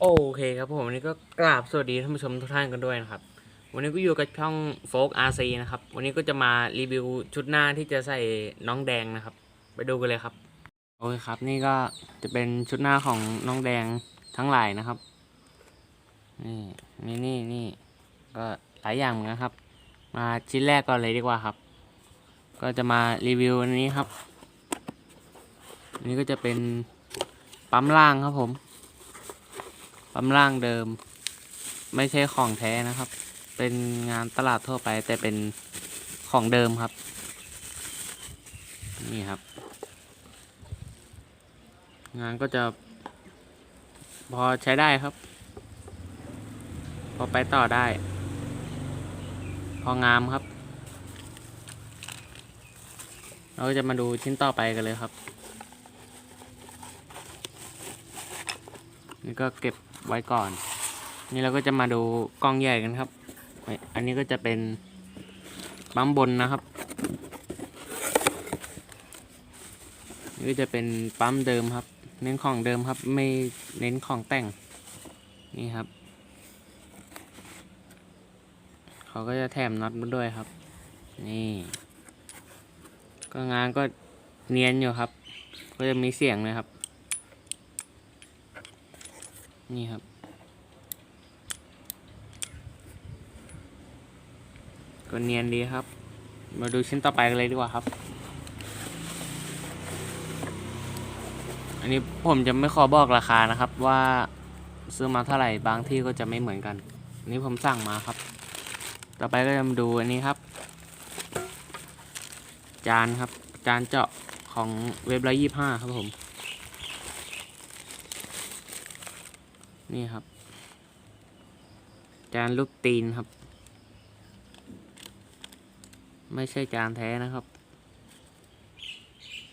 โอเคครับผมวันนี้ก็กราบสวัสดีท่านผู้ชมทุกท่านกันด้วยนะครับ วันนี้ก็อยู่กับช่องโฟกอาร์ซีนะครับ วันนี้ก็จะมารีวิวชุดหน้าที่จะใส่น้องแดงนะครับ ไปดูกันเลยครับ โอเคครับ นี่ก็จะเป็นชุดหน้าของน้องแดงทั้งหลายนะครับ นี่นี่นี่นี่ก็หลายอย่างเหมือนกันครับ มาชิ้นแรกก่อนเลยดีกว่าครับ ก็จะมารีวิวอันนี้ครับอันนี้ก็จะเป็นปั๊มล่างครับผม ปั๊มล่างเดิม ไม่ใช่ของแท้นะครับ เป็นงานตลาดทั่วไป แต่เป็นของเดิมครับ นี่ครับ งานก็จะ พอใช้ได้ครับ พอไปต่อได้ พองามครับ เราก็จะมาดูชิ้นต่อไปกันเลยครับนี่ก็เก็บ ไว้ก่อน นี่เราก็จะมาดูกล้องใหญ่กันครับ อันนี้ก็จะเป็นปั๊มบนนะครับ นี่ก็จะเป็นปั๊มเดิมครับ เน้นของเดิมครับ ไม่เน้นของแต่ง นี่ครับ เขาก็จะแถมน็อตมาด้วยครับ นี่ ก็งานก็เนียนอยู่ครับ ก็จะมีเสียงเลยครับ นี่ครับ ก็เนียนดีครับ มาดูชิ้นต่อไปกันเลยดีกว่าครับ อันนี้ผมจะไม่ขอบอกราคานะครับ ว่าซื้อมาเท่าไหร่บางที่ก็จะไม่เหมือนกันอันนี้ผมสั่งมาครับ ต่อไปก็จะมาดูอันนี้ครับ จานครับ จานเจาะของเว็บร้อยยี่ห้าครับผม นี่ครับ จานลูกตีนครับ ไม่ใช่จานแท้นะครับ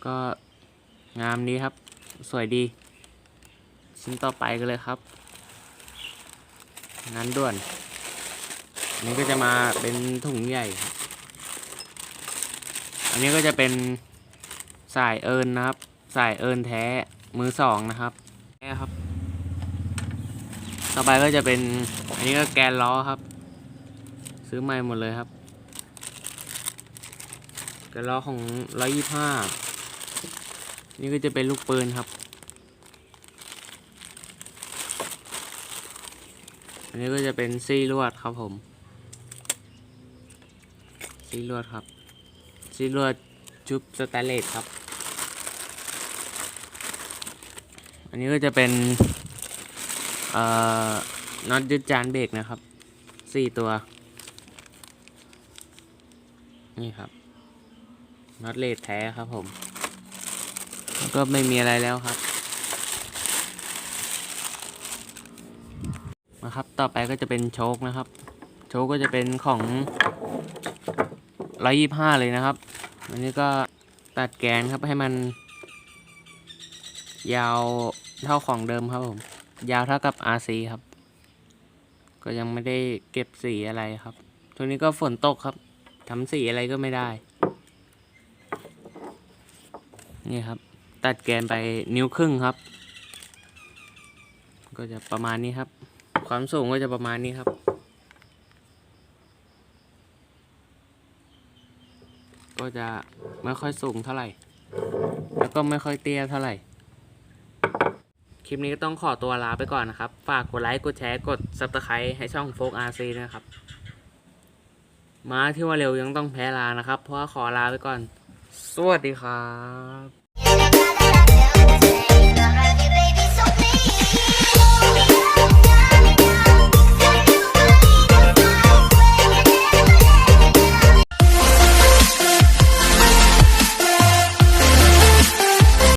ก็งามดีครับ สวยดี ชิ้นต่อไปกันเลยครับ งานด่วน อันนี้ก็จะมาเป็นถุงใหญ่ครับอันนี้ก็จะเป็นสายเอิญนะครับ สายเอิญแท้มือสองนะครับแท้ครับ ต่อไปก็จะเป็น อันนี้ก็แกนล้อครับ ซื้อใหม่หมดเลยครับ แกนล้อของร้อยยี่ห้านี่ก็จะเป็นลูกปืนครับ อันนี้ก็จะเป็นซี่ลวดครับผม ซี่ลวดครับ ซี่ลวดชุบสแตนเลสครับ อันนี้ก็จะเป็น เอ่อน็อตยึดจานเบรกนะครับสี่ตัว นี่ครับน็อตเลดแท้ครับผมแล้วก็ไม่มีอะไรแล้วครับนะครับ ต่อไปก็จะเป็นโชคนะครับ โชคก็จะเป็นของร้อยยี่ห้าเลยนะครับ อันนี้ก็ตัดแกนครับให้มันยาวเท่าของเดิมครับผม ยาวเท่ากับ RC ครับ ก็ยังไม่ได้เก็บสีอะไรครับช่วงนี้ก็ฝนตกครับทำสีอะไรก็ไม่ได้ นี่ครับ ตัดแกนไปนิ้วครึ่งครับ ก็จะประมาณนี้ครับ ความสูงก็จะประมาณนี้ครับก็จะไม่ค่อยสูงเท่าไหร่ แล้วก็ไม่ค่อยเตี้ยเท่าไหร่ ลิปนี้ก็ต้องขอตัวลาไปก่อนนะครับ ฝากกดไลค์ กดแชร์ กดซับสไครต์ให้ช่องโฟกอาร์ซีนะครับมาที่ว่าเร็วยังต้องแพ้ลานะครับ เพราะว่าขอลาไปก่อน สวัสดีครับ